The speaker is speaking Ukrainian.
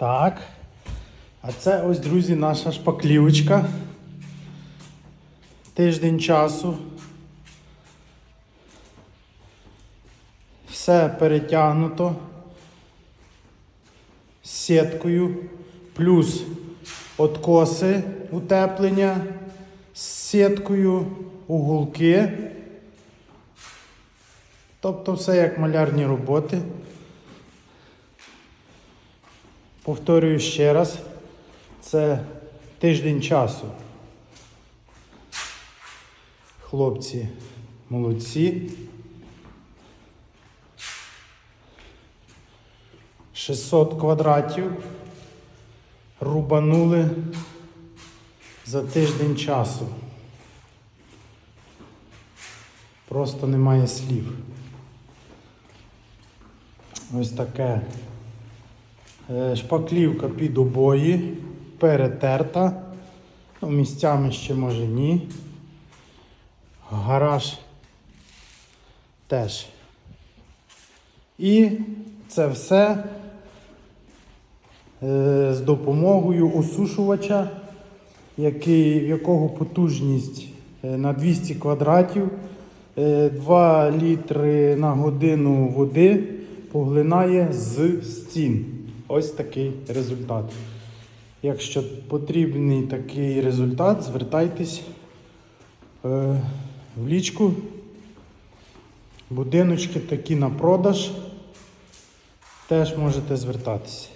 Так. А це ось, друзі, наша шпаклівочка. Тиждень часу. Все перетягнуто з сіткою, плюс откоси утеплення з сіткою, угулки. Тобто все як малярні роботи. Повторюю ще раз, це тиждень часу. Хлопці молодці. 600 квадратів рубанули за тиждень часу. Просто немає слів. Ось таке. Е, Шпаклівка під обої, перетерта. Ну, місцями ще може ні. Гараж теж. І це все е, з допомогою осушувача, який, в якого потужність е, на 200 квадратів, е, 2 літри на годину води поглинає з стін. Ось такий результат. Якщо потрібний такий результат, звертайтесь е, в лічку. Будиночки такі на продаж. Теж можете звертатися.